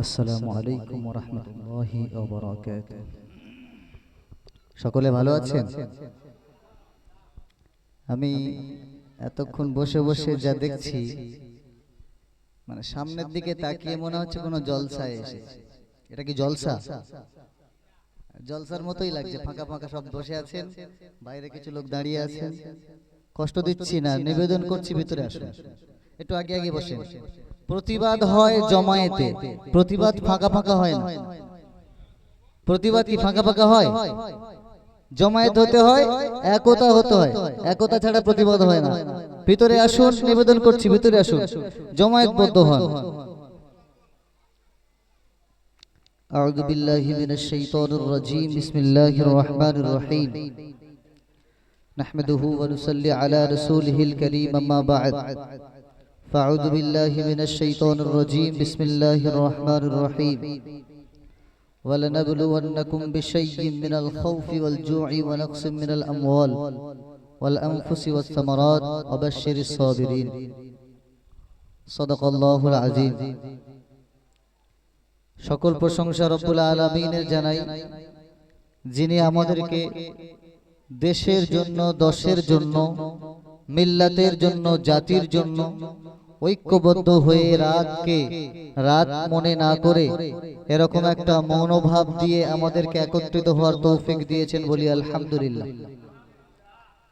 আসসালামু আলাইকুম রহমতুল্লাহি সকলে ভালো আছেন? আমি এতক্ষণ বসে বসে যা দেখছি মানে সামনের দিকে তাকিয়ে মনে হচ্ছে কোনো জলসায় এসেছে। এটা কি জলসা? জলসার মতোই লাগছে, ফাঁকা ফাঁকা সব বসে আছেন, বাইরে কিছু লোক দাঁড়িয়ে আছেন। কষ্ট দিচ্ছি না, নিবেদন করছি ভিতরে আসুন। একটু আগে আগে বসেন। প্রতিবাদ হয় জমায়েতে প্রতিবাদ ফাঁকা ফাঁকা হয় না প্রতিবাদ কি ফাঁকা ফাঁকা হয় জমায়েত হতে হয় একতা হতে হয় একতা ছাড়া প্রতিবাদ হয় না ভিতরে আসুন নিবেদন করছি ভিতরে আসুন জমায়েতবদ্ধ হন أعوذ بالله من الشيطان الرجيم بسم الله الرحمن الرحيم نحمده ونصلي على رسوله الكريم أما بعد فأعوذ بالله من الشيطان الرجيم بسم الله الرحمن الرحيم ولنبلونكم بشيء من الخوف والجوع ونقص من الأموال والأنفس والثمرات وبشر الصابرين صدق الله العظيم সকল প্রশংসা রব্বুল আলমিনের জানাই যিনি আমাদেরকে দেশের জন্য দশের জন্য মিল্লাতের জন্য জাতির জন্য ঐক্যবদ্ধ হয়ে রাতকে রাত মনে না করে এরকম একটা মনোভাব দিয়ে আমাদেরকে একত্রিত হওয়ার তৌফিক দিয়েছেন বলি আলহামদুলিল্লাহ।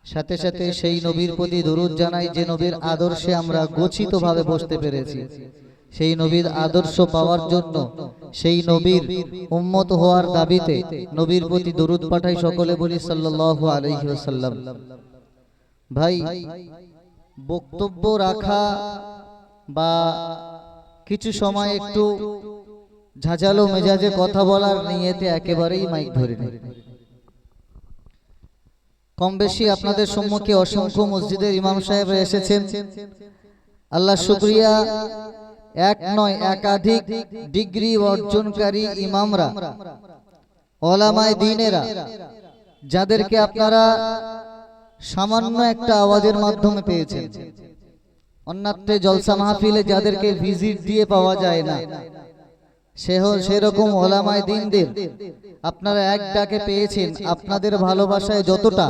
সাথে সাথে সেই নবীর প্রতি দরুদ জানাই যে নবীর আদর্শে আমরা গচ্ছিতভাবে বসতে পেরেছি। সেই নবীর আদর্শ পাওয়ার জন্য সেই নবীর উম্মত হওয়ার দাবিতে নবীর প্রতি দরুদ পাঠাই সকলে বলি আলাইহি ওয়াসাল্লাম। ভাই, বক্তব্য রাখা বা কিছু সময় একটু ঝাঁঝালো মেজাজে কথা বলার নিয়েতে একেবারেই মাইক ধরে নেই। কম বেশি আপনাদের সম্মুখে অসংখ্য মসজিদের ইমাম সাহেবরা এসেছেন। আল্লাহ শুক্রিয়া। এক নয়, একাধিক ডিগ্রি অর্জনকারী ইমামরা, ওলামায় দিনেরা, যাদেরকে আপনারা সামান্য একটা আওয়াজের মাধ্যমে পেয়েছেন। অন্যত্রে জলসা মাহফিলে যাদেরকে ভিজিট দিয়ে পাওয়া যায় না। সেরকম ওলামায় দিনদের। আপনারা এক ডাকে পেয়েছেন, আপনাদের ভালোবাসায় যতটা,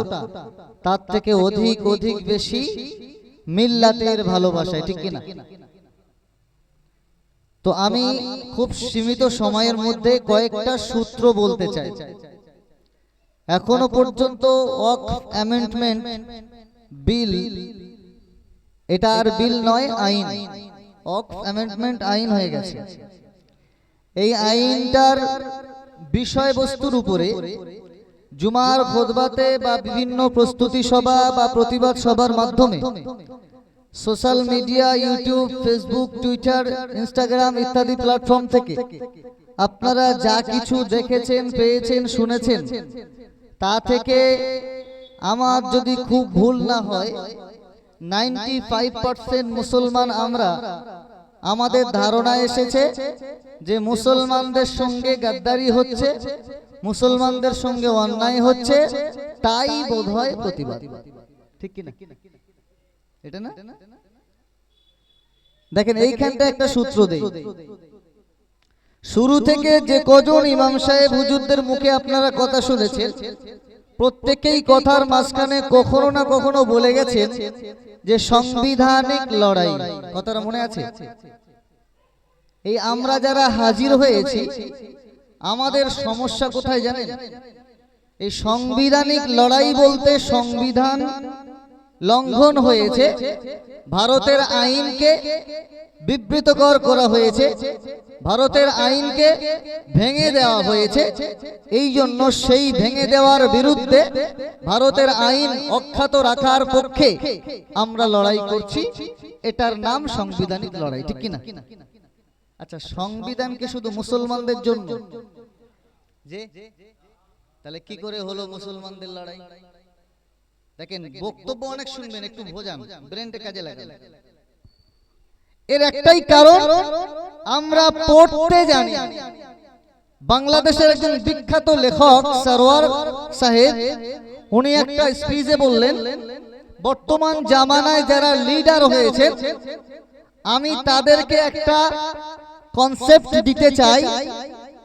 তার থেকে অধিক অধিক বেশি মিল্লাতের ভালোবাসায়, ঠিক কিনা? তো আমি খুব সীমিত সময়ের মধ্যে কয়েকটা সূত্র বলতে চাই। এখনও পর্যন্ত ওয়াক অ্যামেন্ডমেন্ট বিল এটা আর বিল নয় আইন। ওয়াক অ্যামেন্ডমেন্ট আইন হয়ে গেছে। এই আইনটার বিষয়বস্তুর উপরে জুমার খোদবাতে বা বিভিন্ন প্রস্তুতি সভা বা প্রতিবাদ সভার মাধ্যমে social media YouTube Facebook Twitter Instagram ইত্যাদি প্ল্যাটফর্ম থেকে আপনারা যা কিছু দেখেছেন পেয়েছেন শুনেছেন তা থেকে আমার যদি খুব ভুল না হয় নাইনটি ফাইভ পার্সেন্ট মুসলমান আমরা। আমাদের ধারণা এসেছে যে মুসলমানদের সঙ্গে গাদ্দারি হচ্ছে, মুসলমানদের সঙ্গে অন্যায় হচ্ছে, তাই বোধ হয় প্রতিবাদ। ঠিক কিনা? এটা না? দেখেন, এইখানটা একটা সূত্র দেই। শুরু থেকে যে কজন ইমাম সাহেব হুজুরদের মুখে আপনারা কথা শুনেছেন প্রত্যেকেই কথার মাঝখানে কখনো না কখনো বলে গেছেন যে সাংবিধানিক লড়াই। কথাটা মনে আছে? এই আমরা যারা হাজির হয়েছি, আমাদের সমস্যা কোথায় জানেন? এই সাংবিধানিক লড়াই বলতে সংবিধান লঙ্ঘন হয়েছে, ভারতের আইনকে বিবৃতকর করা হয়েছে ভারতের আইনকে ভেঙে দেওয়া হয়েছে। এই জন্য সেই ভেঙে দেওয়ার বিরুদ্ধে ভারতের আইন অখ্যাত রাখার পক্ষে আমরা লড়াই করছি। এটার নাম সাংবিধানিক লড়াই ঠিক কিনা? আচ্ছা সংবিধানকে শুধু মুসলমানদের জন্য? যে তাহলে কি করে হলো মুসলমানদের লড়াই? দেখেন বক্তব্য অনেক শুনবেন একটু ভোজান ব্রেনটা কাজে লাগান। এর একটাই কারণ আমরা পড়তে জানি বাংলাদেশের একজন বিখ্যাত লেখক সরওয়ার সাহেব উনি একটা স্পিচে বললেন বর্তমান জামানায় যারা লিডার হয়েছে আমি তাদেরকে একটা कॉन्सेप्ट দিতে চাই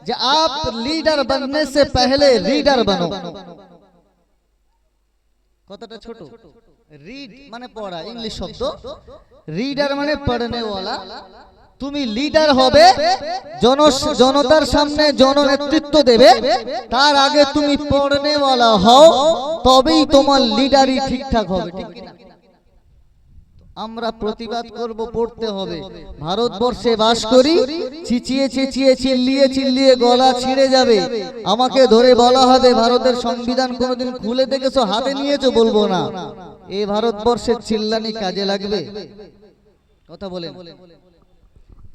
যে आप लीडर बनने से पहले रीडर बनो কথাটা ছোট রিড মানে পড়া ইংলিশ শব্দ রিডার মানে পড়নে ওয়ালা তুমি লিডার হবে জন জনতার সামনে জননেতৃত্ব দেবে। তার আগে তুমি পড়নে ওয়ালা হও তবেই তোমার লিডারই ঠিকঠাক হবে। ঠিক কি না আমরা প্রতিবাদ করব পড়তে হবে। ভারতবর্ষে বাস করি চিচিয়ে চিচিয়ে চিল্লিয়ে চিল্লিয়ে গলা ছিঁড়ে যাবে। আমাকে ধরে বলা হবে ভারতের সংবিধান কোনোদিন খুলে দেখেছ হাতে নিয়েছো বলব না। এ ভারতবর্ষের চিল্লানি কাজে লাগবে। কথা বলেন।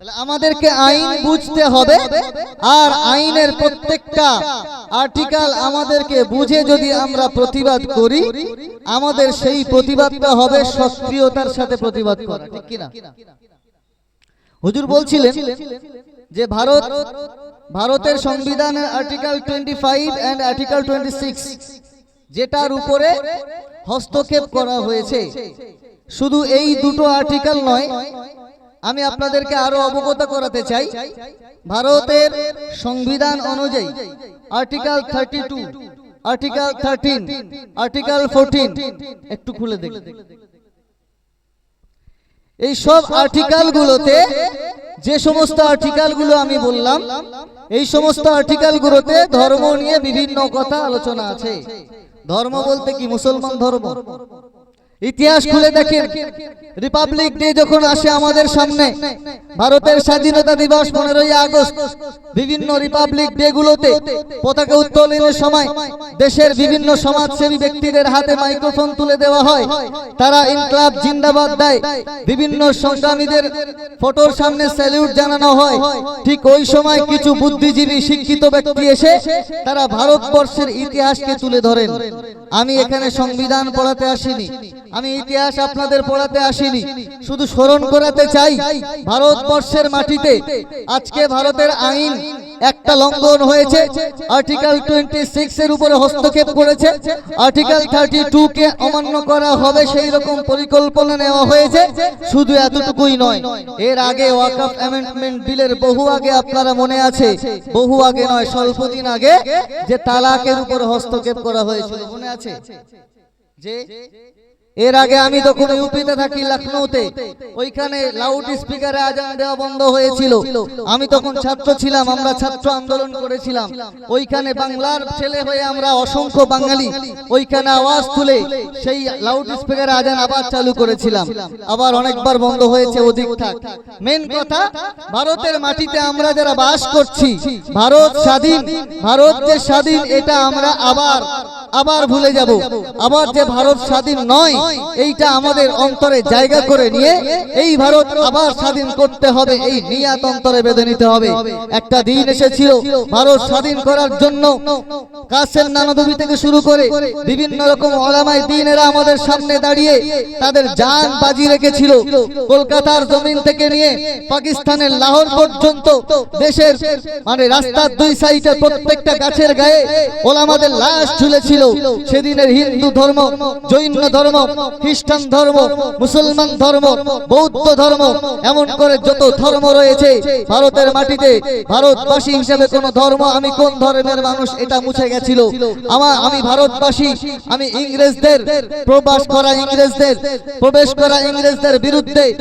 তাহলে আমাদেরকে আইন বুঝতে হবে আর আইনের প্রত্যেকটা আর্টিকেল আমাদেরকে বুঝে যদি আমরা প্রতিবাদ করি আমাদের সেই প্রতিবাদটা হবে সক্রিয়তার সাথে প্রতিবাদ করা ঠিক কিনা? হুজুর বলছিলেন যে ভারত ভারতের সংবিধানের article twenty five and article twenty six যেটার উপরে হস্তক্ষেপ করা হয়েছে। শুধু এই দুটো আর্টিকেল নয় আমি আপনাদেরকে আরও অবগত করাতে চাই। ভারতের সংবিধান অনুযায়ী article thirty two article thirteen article fourteen একটু খুলে দেখুন এই সব আর্টিকেল গুলোতে যে সমস্ত আর্টিকেলগুলো আমি বললাম এই সমস্ত আর্টিকেল গুলোতে ধর্ম নিয়ে বিভিন্ন কথা আলোচনা আছে। ধর্ম বলতে কি মুসলমান ধর্ম। ইতিহাস খুলে দেখেন রিপাবলিক ডে যখন আসে আমাদের সামনে ভারতের স্বাধীনতা দিবস পনেরোই আগস্ট বিভিন্ন রিপাবলিক ডে গুলোতে পতাকা উত্তোলনের সময় দেশের বিভিন্ন সমাজসেবী ব্যক্তিদের হাতে মাইক্রোফোন তুলে দেওয়া হয়। তারা ইনকলাব জিন্দাবাদ দেয়। বিভিন্ন সংগ্রামীদের ফটোর সামনে স্যালিউট জানানো হয়। ঠিক ওই সময় কিছু বুদ্ধিজীবী শিক্ষিত ব্যক্তি এসে তারা ভারতবর্ষের ইতিহাসকে তুলে ধরেন। আমি এখানে সংবিধান পড়াতে আসিনি। আমি ইতিহাস আপনাদের পড়াতে আসিনি। শুধু স্মরণ করাতে চাই, ভারতবর্ষের মাটিতে। আজকে ভারতের আইন একটা লঙ্ঘন হয়েছে। আর্টিকেল টোয়েন্টি সিক্স এর উপরে হস্তক্ষেপ করেছে। আর্টিকেল থার্টি টু কে অমান্য করা হবে সেই রকম পরিকল্পনা নেওয়া হয়েছে। শুধু এতটুকুই নয়, এর আগে ওয়াকআপ অ্যামেন্ডমেন্ট বিলের বহু আগে আপনারা মনে আছে, বহু আগে নয় স্বল্প দিন আগে যে তালাকের উপর হস্তক্ষেপ করা হয়েছিল, মনে আছে? যে এর আগে আমি তখন ইউপিতে থাকি লখনৌতে ওইখানে লাউড স্পিকারে আজান দেওয়া বন্ধ হয়েছিল। আমি তখন ছাত্র ছিলাম, আমরা ছাত্র আন্দোলন করেছিলাম। ওইখানে বাংলার ছেলে হয়ে আমরা অসংখ্য বাঙালি, ওইখানে আওয়াজ তুলে সেই লাউড স্পিকারে আজান আবার চালু করেছিলাম। আবার অনেকবার বন্ধ হয়েছে অধিক থাক। মেন কথা, ভারতের মাটিতে আমরা যারা বাস করছি, ভারত স্বাধীন, ভারত যে স্বাধীন, এটা আমরা আবার আবার ভুলে যাব। আবার যে ভারত স্বাধীন নয় এইটা আমাদের অন্তরে জায়গা করে নিয়ে এই ভারত আবার স্বাধীন করতে হবে, এই নিয়াত অন্তরে বেঁধে নিতে হবে। একটা দিন এসেছিল, ভারত স্বাধীন করার জন্য কাসেম নানদবি থেকে শুরু করে বিভিন্ন রকম ওলামাই দিনেরা আমাদের সামনে দাঁড়িয়ে তাদের জান বাজি রেখেছিল। কলকাতার জমিন থেকে নিয়ে পাকিস্তানের লাহোর পর্যন্ত দেশের মানে রাস্তার দুই সাইডে প্রত্যেকটা গাছের গায়ে ওলামাদের লাশ ঝুলেছিল। সেদিনের হিন্দু ধর্ম, জৈন ধর্ম খ্রিস্টান ধর্ম, মুসলমান ধর্ম, বৌদ্ধ ধর্ম, এমন করে যত ধর্ম রয়েছে, ভারতের মাটিতে ভারতবাসী হিসেবে কোন ধর্ম, আমি কোন ধর্মের মানুষ এটা মুছে গেছিল? আমার, আমি ভারতবাসী, আমি ইংরেজদের প্রবাস করা ইংরেজদের, প্রবেশ করা ইংরেজদের বিরুদ্ধে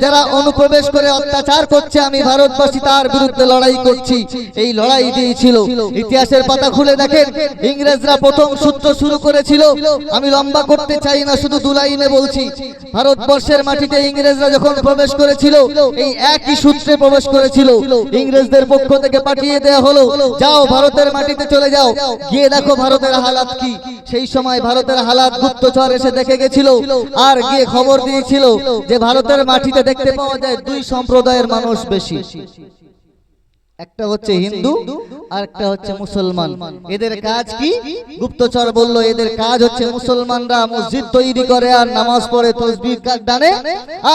যারা- অনুপ্রবেশ করে অত্যাচার করছে, আমি ভারতবাসী তার বিরুদ্ধে লড়াই করছি। এই লড়াই দিয়েছিল। ইতিহাসের পাতা খুলে দেখেন, ইংরেজরা প্রথম সূত্র শুরু করেছিল, আমি লম্বা করতে চাই না শুধু দুলাইনে বলছি, ভারতবর্ষের মাটিতে ইংরেজরা যখন প্রবেশ করেছিল, এই একই সূত্রে প্রবেশ করেছিল। ইংরেজদের পক্ষ থেকে পাঠিয়ে দেওয়া হলো, যাও ভারতের মাটিতে চলে যাও। গিয়ে দেখো ভারতের হালাত কি। সেই সময় ভারতের হালাত গুপ্তচর এসে দেখে গেছিল, আর গিয়ে খবর দিয়েছিল যে ভারতের মাটিতে দেখতে পাওয়া যায় দুই সম্প্রদায়ের মানুষ বেশি। একটা হচ্ছে হিন্দু আর একটা হচ্ছে মুসলমান। এদের কাজ কি? গুপ্তচর বলল এদের কাজ হচ্ছে মুসলমানরা মসজিদ তৈরি করে আর নামাজ পড়ে তসবির ডানে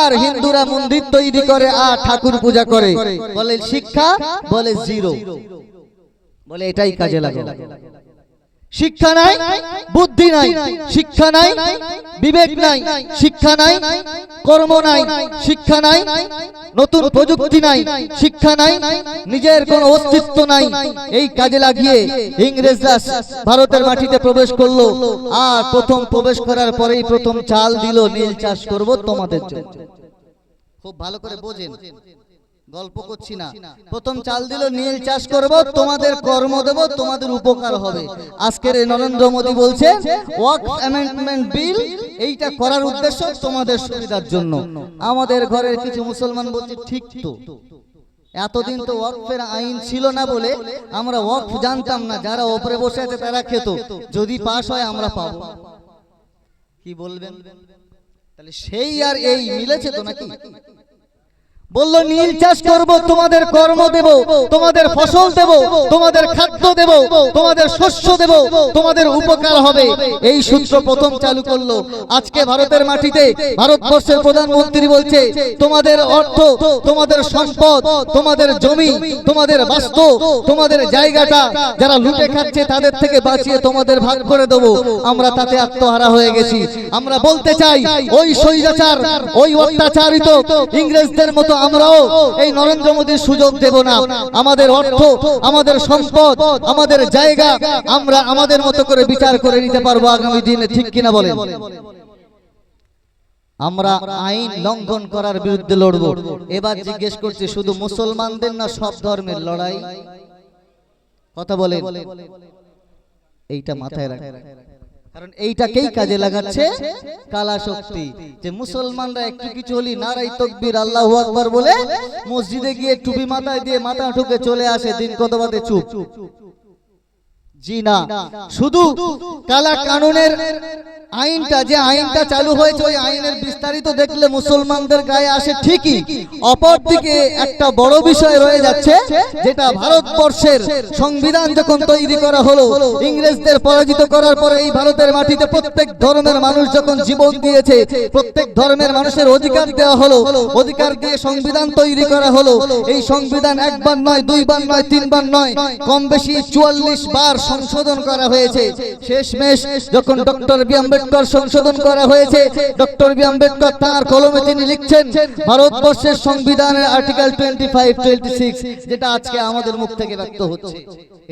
আর হিন্দুরা মন্দির তৈরি করে আর ঠাকুর পূজা করে। বলে শিক্ষা বলে জিরো। বলে এটাই কাজে লাগে শিক্ষা নাই, বুদ্ধি নাই, শিক্ষা নাই, বিবেক নাই, শিক্ষা নাই, কর্ম নাই, শিক্ষা নাই, নতুন প্রযুক্তি নাই, শিক্ষা নাই, নিজের কোনো অস্তিত্ব নাই। এই কাজে লাগিয়ে ইংরেজরা ভারতের মাটিতে প্রবেশ করল আর প্রথম প্রবেশ করার পরেই প্রথম চাল দিল, নীল চাষ করব তোমাদের জন্য। খুব ভালো করে বোঝেন। গল্প করছি না। প্রথম চাল দিল নীল চাষ করব তোমাদের কর্ম দেব তোমাদের উপকার হবে। আজকের নরেন্দ্র মোদী বলছে ওয়ার্ক অ্যামেন্ডমেন্ট বিল এইটা করার উদ্দেশ্য তোমাদের সুবিধার জন্য। আমাদের ঘরের কিছু মুসলমান বলছে ঠিক তো। এতদিন তো ওয়াকফের আইন ছিল না বলে আমরা ওয়াকফ জানতাম না যারা ওপরে বসে আছে তারা খেত। যদি পাশ হয় আমরা পাবো। কি বলবেন? তাহলে সেই আর এই মিলেছে তো নাকি বলল, নীল চাষ করব, তোমাদের কর্ম দেব, তোমাদের ফসল দেব, তোমাদের খাদ্য দেব, তোমাদের শস্য দেব, তোমাদের উপকার হবে। এই সূত্র প্রথম চালু করল। আজকে ভারতের মাটিতে ভারতবর্ষের প্রধানমন্ত্রী বলছে, তোমাদের অর্থ, তোমাদের সম্পদ, তোমাদের জমি, তোমাদের বাস্তু, তোমাদের জায়গাটা যারা লুটে খাচ্ছে, তাদের থেকে বাঁচিয়ে তোমাদের ভাগ করে দেবো। আমরা তাতে আত্মহারা হয়ে গেছি। আমরা বলতে চাই, ওই স্বৈরাচার, ওই অত্যাচারিত ইংরেজদের মতো আমরাও এই নরেন্দ্র মোদীর সুযোগ দেব না। আমাদের অর্থ, আমাদের সম্পদ, আমাদের জায়গা আমরা আমাদের মতো করে বিচার করে নিতে পারব আগামী দিনে, ঠিক কিনা বলেন? আমরা আইন লঙ্ঘন করার বিরুদ্ধে লড়বো। এবার জিজ্ঞেস করছি, শুধু মুসলমানদের না সব ধর্মের লড়াই? কথা বলেন। এইটা মাথায় রাখেন কারণ এইটাকেই কাজে লাগাচ্ছে কালা শক্তি যে মুসলমানরা একটু কিছু হলি নারাই তকবির আল্লাহ আকবার বলে মসজিদে গিয়ে টুপি মাথায় দিয়ে মাথা ঠুকে চলে আসে দিন কত বাদে চুপ। জি না। শুধু কালা কানুনের আইনটা, যে আইনটা চালু হয়েছে, ওই আইনের বিস্তারিত দেখলে মুসলমানদের গায়ে আসে ঠিকই। অপরদিকে একটা বড় বিষয় রয়ে যাচ্ছে, যেটা ভারতবর্ষের সংবিধান যখন তৈরি করা হলো, ইংরেজদের পরাজিত করার পরে এই ভারতের মাটিতে প্রত্যেক ধর্মের মানুষ যখন জীবন দিয়েছে, প্রত্যেক ধর্মের মানুষের অধিকার দেওয়া হলো, অধিকার দিয়ে সংবিধান তৈরি করা হলো, এই সংবিধান একবার নয়, দুইবার নয়, তিনবার নয় কম বেশি চুয়াল্লিশ বার সংশোধন করা হয়েছে। শেষমেশ যখন ডক্টর বি আম্বেদকর সংশোধন করা হয়েছে, ডক্টর বি আম্বেদকর তার কলমে তিনি লিখছেন, ভারতবর্ষের সংবিধানের article twenty five twenty six যেটা আজকে আমাদের মুখ থেকে ব্যক্ত হচ্ছে।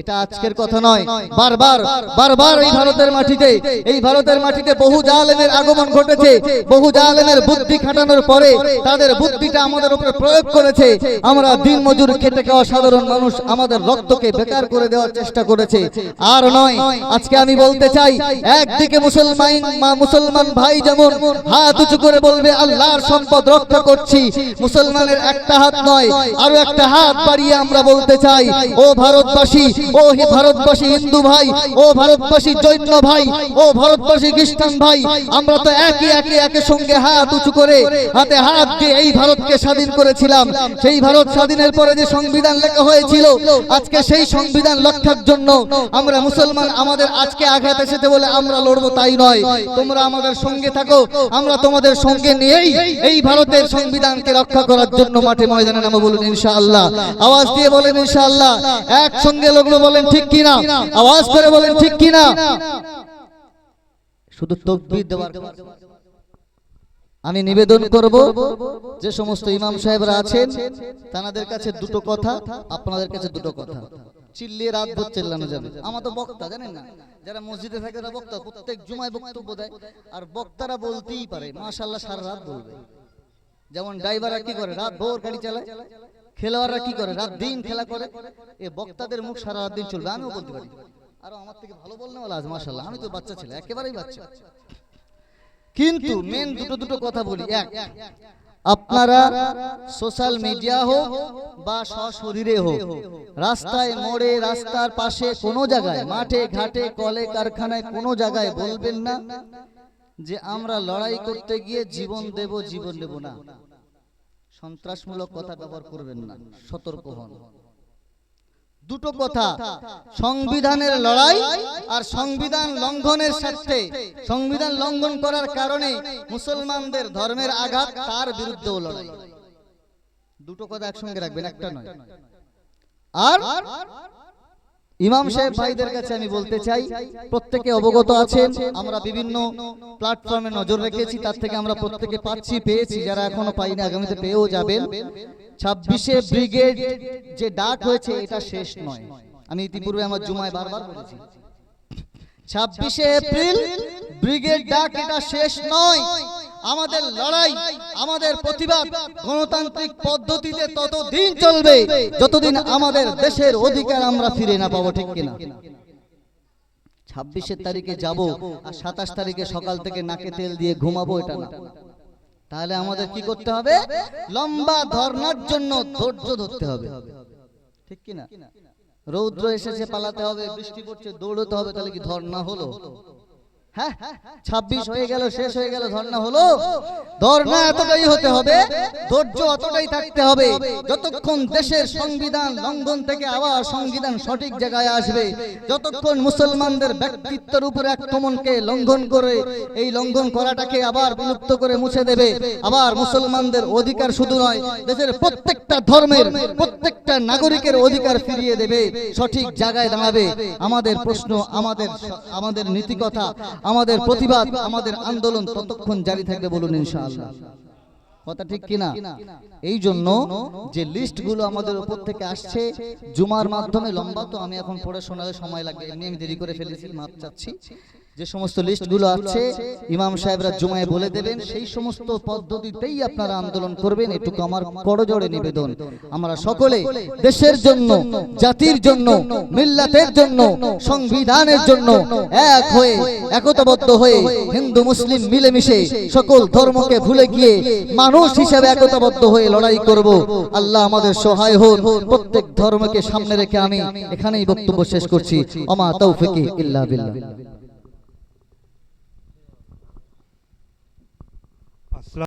এটা আজকের কথা নয়। বারবার বারবার এই ভারতের মাটিতে, এই ভারতের মাটিতে বহু জালেমের আগমন ঘটেছে। বহু জালেমের বুদ্ধি খাটানোর পরে তাদের বুদ্ধিটা আমাদের উপরে প্রয়োগ করেছে। আমরা দিন মজুর খেটে খাওয়া সাধারণ মানুষ আমাদের রক্তকে বেকার করে দেওয়ার চেষ্টা করেছে। আর নয়, আজকে আমি বলতে চাই, একদিকে মুসলমান মুসলমান ভাই যেমন হাত উঁচু করে বলবে, আল্লাহর সম্পদ রক্ষা করছি। মুসলমানের একটা হাত নয়, আরও একটা হাত বাড়িয়ে আমরা বলতে চাই, ও ভারতবাসী ও ভারতবাসী হিন্দু ভাই, ও ভারতবাসী জৈন ভাই, ও ভারতবাসী খ্রিস্টান ভাই, আমরা তো একই একই একের সঙ্গে হাত উঁচু করে হাতে হাত দিয়ে এই ভারতকে স্বাধীন করেছিলাম। সেই ভারত স্বাধীনের পরে যে সংবিধান লেখা হয়েছিল, আজকে সেই সংবিধান রক্ষার জন্য আমরা মুসলমান, আমাদের আজকে আঘাত এসেছে বলে আমরা লড়বো তাই নয়। তোমরা আমাদের সঙ্গে থাকো, আমরা তোমাদের সঙ্গে নিয়েই এই ভারতের সংবিধানকে রক্ষা করার জন্য মাঠে ময়দানে নামে বলুন ইনশাআল্লাহ। আওয়াজ দিয়ে বলেন ইনশাআল্লাহ। একসঙ্গে লোকগুলো বলেন ঠিক কিনা? আওয়াজ করে বলেন ঠিক কিনা? শুধু তকবীর দেওয়ার আমি নিবেদন করব, যে সমস্ত ইমাম সাহেবরা আছেন, তাদের কাছে দুটো কথা, আপনাদের কাছে দুটো কথা। চিল্লিয়ে রাত ভোর চিল্লানো যাবে। আমার তো বক্তা, জানেন না? যারা মসজিদে থাকে তারা বক্তা, প্রত্যেক জুমায় বক্তব্য দেয়। আর বক্তারা বলতেই পারে মাশাল্লাহ সারা রাত বলবে। যেমন ড্রাইভাররা কি করে? রাত ভোর গাড়ি চালায়। খেলোয়াড়রা কি করে? রাত দিন খেলা করে। এ বক্তাদের মুখ সারা রাত দিন চলবে, আমিও বলতে পারি। আরও আমার থেকে ভালো বলনে বলা আজ মাশাল্লাহ আমি তো বাচ্চা ছেলে, একেবারেই বাচ্চা। কিন্তু মেন দুটো দুটো কথা বলি, এক আপনারা সোশ্যাল মিডিয়া হোক বা সশরীরে হোক রাস্তায় মোড়ে রাস্তার পাশে কোনো জায়গায় মাঠে ঘাটে কলে কারখানায় কোনো জায়গায় বলবেন না যে আমরা লড়াই করতে গিয়ে জীবন দেব জীবন দেব না। সন্ত্রাসমূলক কথা ব্যবহার করবেন না সতর্ক হন। দুটো কথা। সংবিধানের লড়াই আর সংবিধান লঙ্ঘনের সাথে সংবিধান লঙ্ঘন করার কারণে মুসলমানদের ধর্মের আঘাত তার বিরুদ্ধেও লড়াই। দুটো কথা একসঙ্গে রাখবেন একটা নয়। আর ইমাম সাহেব ভাইদের কাছে আমি বলতে চাই প্রত্যেকে অবগত আছেন আমরা বিভিন্ন প্ল্যাটফর্মে নজর রেখেছি তার থেকে আমরা প্রত্যেকে পাচ্ছি পেয়েছি যারা এখনও পাইনি আগামীতে পেয়েও যাবেন। ছাব্বিশে ব্রিগেড যে ডাক হয়েছে এটা শেষ নয়। আমি ইতিপূর্বে আমার জুমায় বারবার বলেছি। ছাব্বিশে এপ্রিল ব্রিগেড ডাক এটা শেষ নয়। আমাদের লড়াই আমাদের প্রতিবাদ গণতান্ত্রিক পদ্ধতিতে ততদিন চলবে যতদিন আমাদের দেশের অধিকার আমরা ফিরে না পাবো ঠিক কিনা? ছাব্বিশের তারিখে যাব আর সাতাশ তারিখে সকাল থেকে নাকে তেল দিয়ে ঘুমাবো এটা না। তাহলে আমাদের কি করতে হবে? লম্বা ধর্নার জন্য ধৈর্য ধরতে হবে। ঠিক কিনা? রৌদ্র এসেছে পালাতে হবে বৃষ্টি পড়ছে দৌড়তে হবে তাহলে কি ধর্না হলো? হ্যাঁ ছাব্বিশ হয়ে গেল শেষ হয়ে গেল ধর্না হলো। ধর্না এতটাই হতে হবে ধৈর্য অতটাই থাকতে হবে। যতক্ষণ দেশের সংবিধান লঙ্ঘন থেকে আবার সংবিধান সঠিক জায়গায় আসবে যতক্ষণ মুসলমানদের ব্যক্তিত্বের উপরে আক্রমণকে লঙ্ঘন করে এই লঙ্ঘন করাটাকে আবার বিলুপ্ত করে মুছে দেবে আবার মুসলমানদের অধিকার শুধু নয় দেশের প্রত্যেকটা ধর্মের প্রত্যেকটা নাগরিকের অধিকার ফিরিয়ে দেবে সঠিক জায়গায় দাঁড়াবে। আমাদের প্রশ্ন আমাদের আমাদের নীতিকথা আমাদের প্রতিবাদ আমাদের আন্দোলন ততক্ষণ জারি থাকবে বলুন ইনশাআল্লাহ। কথা ঠিক কিনা? এই জন্য যে লিস্টগুলো আমাদের উপর থেকে আসছে জুমার মাধ্যমে লম্বা তো আমি এখন পড়ে শোনালে সময় লাগবে এমনি আমি দেরি করে ফেলেছি মাপ চাচ্ছি। যে সমস্ত লিস্টগুলো আছে ইমাম সাহেবরা জুমায় বলে দেবেন সেই সমস্ত পদ্ধতিতেই আপনারা আন্দোলন করবেন। এটুকু আমার করজোড়ে নিবেদন। আমরা সকলে দেশের জন্য জাতির জন্য মিল্লাতের জন্য সংবিধানের জন্য এক হয়ে একতাবদ্ধ হয়ে হিন্দু মুসলিম মিলেমিশে সকল ধর্মকে ভুলে গিয়ে মানুষ হিসেবে একতাবদ্ধ হয়ে লড়াই করব। আল্লাহ আমাদের সহায় হোক প্রত্যেক ধর্মকে সামনে রেখে আমি এখানেই বক্তব্য শেষ করছি। অমা তৌফিকি। ইল্লা বিল্লাহ